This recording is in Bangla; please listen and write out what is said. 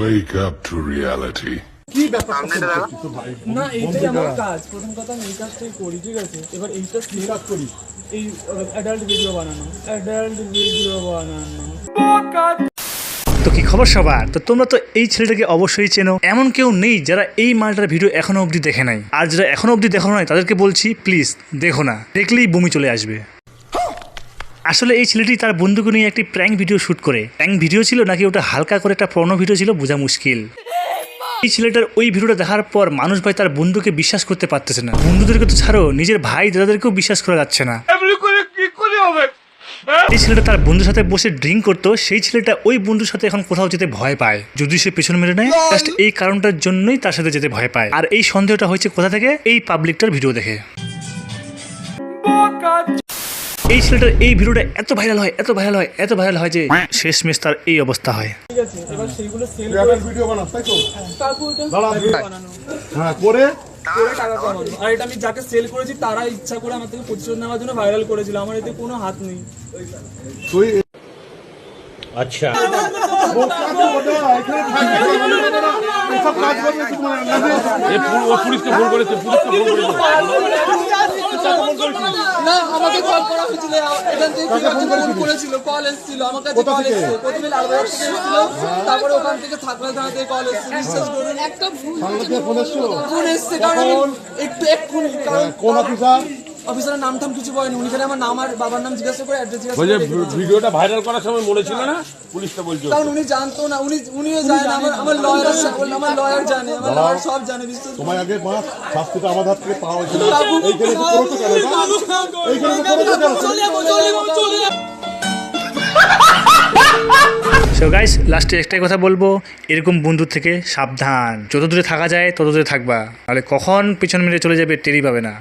Wake up to reality. কি ব্যাপার? না এইটাই আমার কাজ প্রথম কথা আমি এই কাজটাই করি ঠিক আছে? এবার এইটা কি? কাজ করি। এই অ্যাডাল্ট ভিডিও বানানো অ্যাডাল্ট ভিডিও বানানো। তো কি খবর সবার? তো তোমরা তো এই ছেলেটাকে অবশ্যই চেনো। এমন কেউ নেই যারা এই মালটার ভিডিও এখনও অবধি দেখে নাই। আর যারা এখনও অবধি দেখো নাই তাদেরকে বলছি প্লিজ দেখো না। দেখলেই বমি চলে আসবে। আসলে এই ছেলেটি তার বন্ধুকে নিয়ে একটি প্র্যাঙ্ক ভিডিও শুট করে। প্র্যাঙ্ক ভিডিও ছিল নাকি ওটা হালকা করে একটা পর্ণ ভিডিও ছিল বোঝা মুশকিল। এই ছেলেটার ওই ভিডিওটা দেখার পর মানুষ ভাই তার বন্ধুকে বিশ্বাস করতে পারতেছে না। বন্ধুদেরকে তো ছাড়ো নিজের ভাই দাদাদেরকেও বিশ্বাস করা যাচ্ছে না। এই ছেলেটা তার বন্ধুর সাথে বসে ড্রিঙ্ক করতো সেই ছেলেটা ওই বন্ধুর সাথে এখন কোথাও যেতে ভয় পায়। যদি সে পেছন মেরে নেয় জাস্ট এই কারণটার জন্যই তার সাথে যেতে ভয় পায়। আর এই সন্দেহটা হয়েছে কোথা থেকে? এই পাবলিকটার ভিডিও দেখে। এই ছেলেটার এই ভিডিওটা এত ভাইরাল হয় এত ভাইরাল হয় এত ভাইরাল হয় যে শেষমেশ তার এই অবস্থা হয়। এটা আমি যাকে সেল করেছি ইচ্ছা করে প্রতিশোধ নেওয়ার জন্য ভাইরাল করেছিল আমার এতে কোনো হাত নেই। আচ্ছা। কল করা হয়েছিল। এখান থেকে কেউ করেছিল? কল এসেছিল। আমার কাছে কল এসেছিল। প্রথমে লালবাজার থেকে এসেছিল। তারপরে ওখান থেকে থাকলা থানা থেকে কল এসেছিল। বিশ্বাস করুন একটা ফোন এসছিল? ফোন এসছে কারণ একটু এক্ষুনি কারণ হ্যাঁ, কোন অফিসার? অফিসারের নাম টাম কিছু বলেনি। উনি খালি আমার নাম আর বাবার নাম জিজ্ঞাসা করে অ্যাড্রেস জিজ্ঞাসা বলছে করে ভিডিওটা ভাইরাল করার সময় মনে ছিল না? পুলিশটা বলছে কারণ উনি জানতো না উনি উনিও জানেন আমার আমার লয়ার আমার লয়ার জানে আমার লয়ার সব জানে বিশ্বাস। তোমায় আগে মাস শাস্তিটা আমার হাত থেকে পাওয়া হয়েছিল। এইখানে তো করেছ কেন এইখানে তো যাব সো গাইস লাস্টে একটাই কথা বলব এরকম বন্ধুর থেকে সাবধান। যত দূরে থাকা যায় তত দূরে থাকবা। নাহলে কখন পিছন মেরে চলে যাবে টেরি পাবে না।